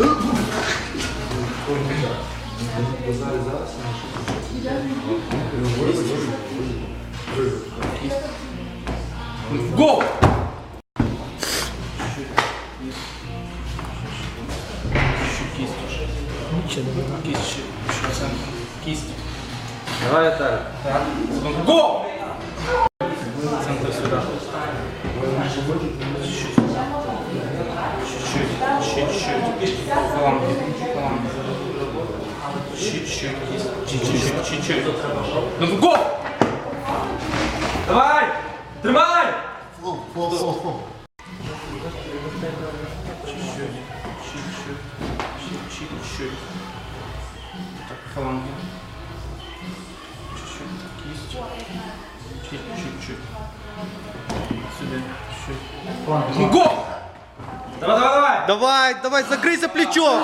Го! Кисть, центр. Кисть. Давай. Так. Го! Центр сюда. Чуть-чуть. Чуть-чуть. Фаланги. Фаланги. Чуть-чуть. Чуть-чуть. Чуть-чуть. Ну, го! Давай! Тримай! Чуть-чуть. Чуть-чуть. Чуть-чуть. Так, фаланги. Чуть-чуть. Кисть. Чуть-чуть. Сюда. Чуть. Фаланги. Го! Давай, давай, давай! Давай, давай, закрийся плечом!